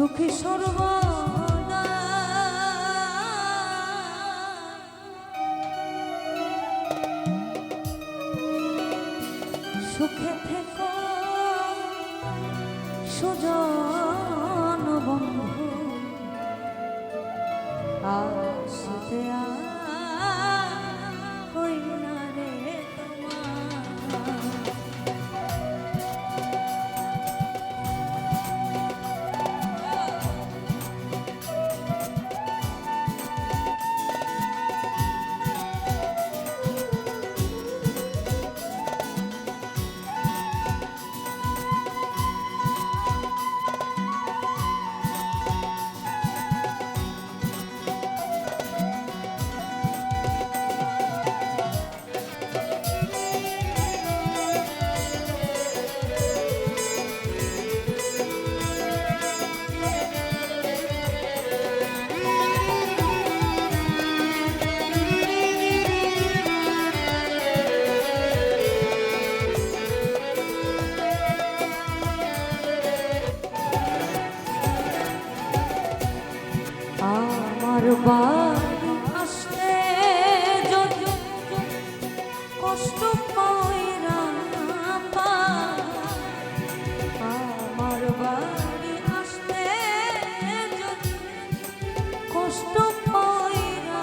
সুখী সর্ব সুখে থেকো সুজন বন্ধু। আসতে হই আমার বাড়ি আসতে যদি কষ্ট পয়রা আমার বাড়ি আসতে যদি কষ্ট পয়রা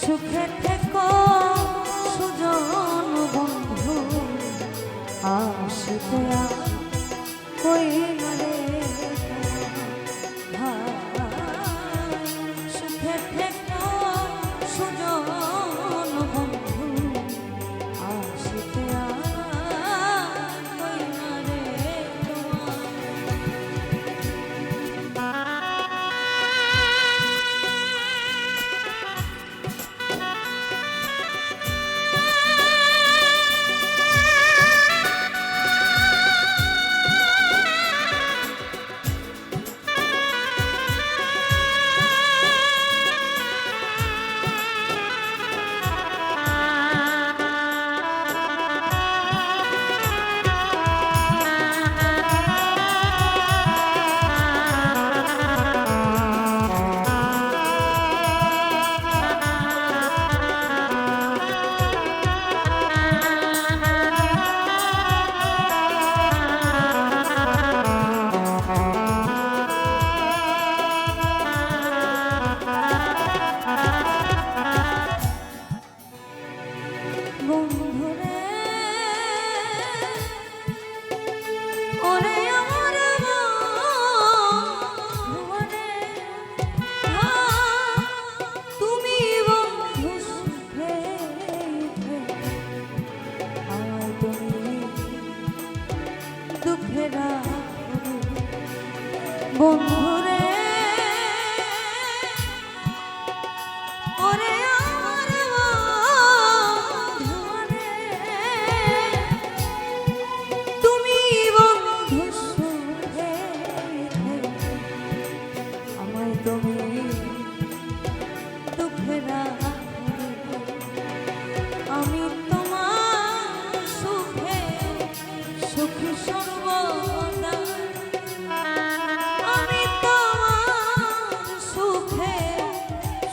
সুখে থেকো সুজন বন্ধু, আসতে কইল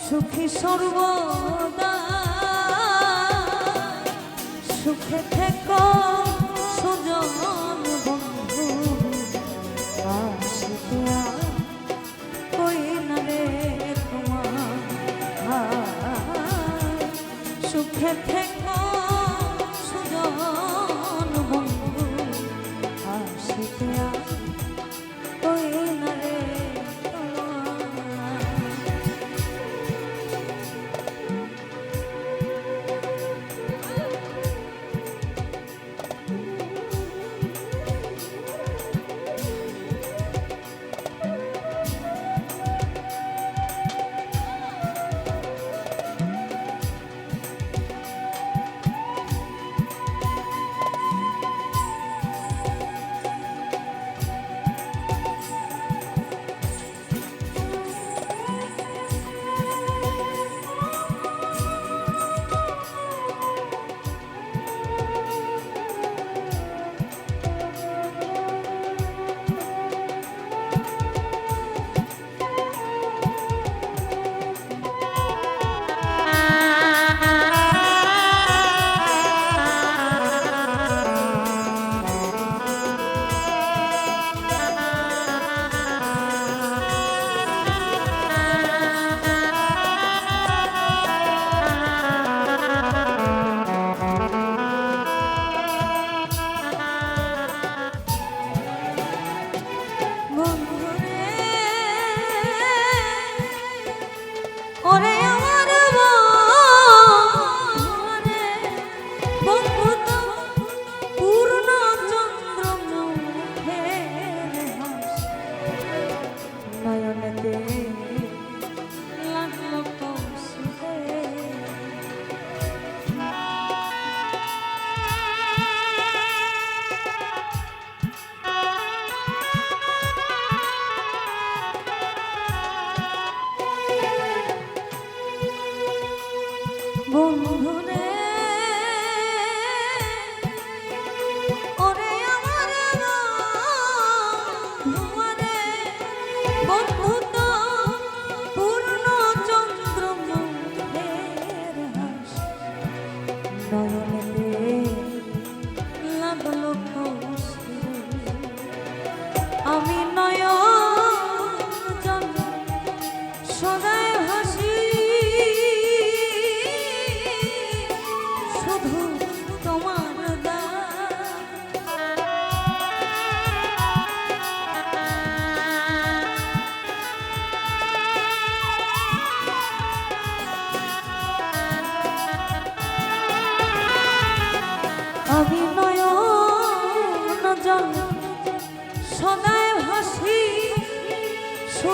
সুখী সর্বদা সুখে থেকো সুজন বন্ধু আসতে কই না রে তোমার। সুখে থেকো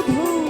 শুধু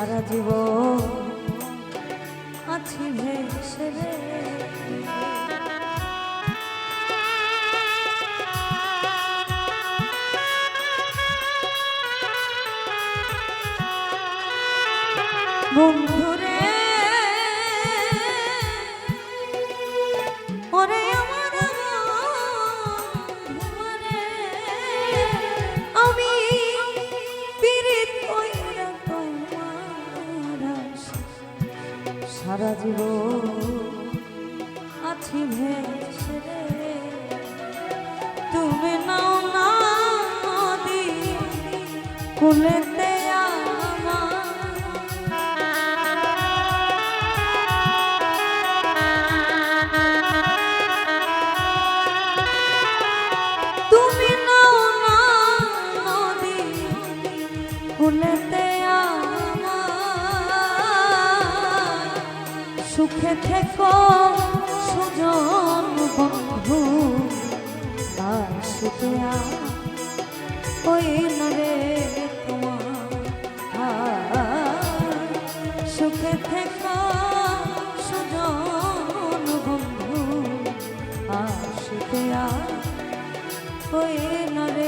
সারা জীবন আছি ভেসে কুলেতে তুমি নাও না নদী কুলেতে সুখে থেকো সুজন বন্ধু, তার সুতে আ ওই নরে হয়ে নরে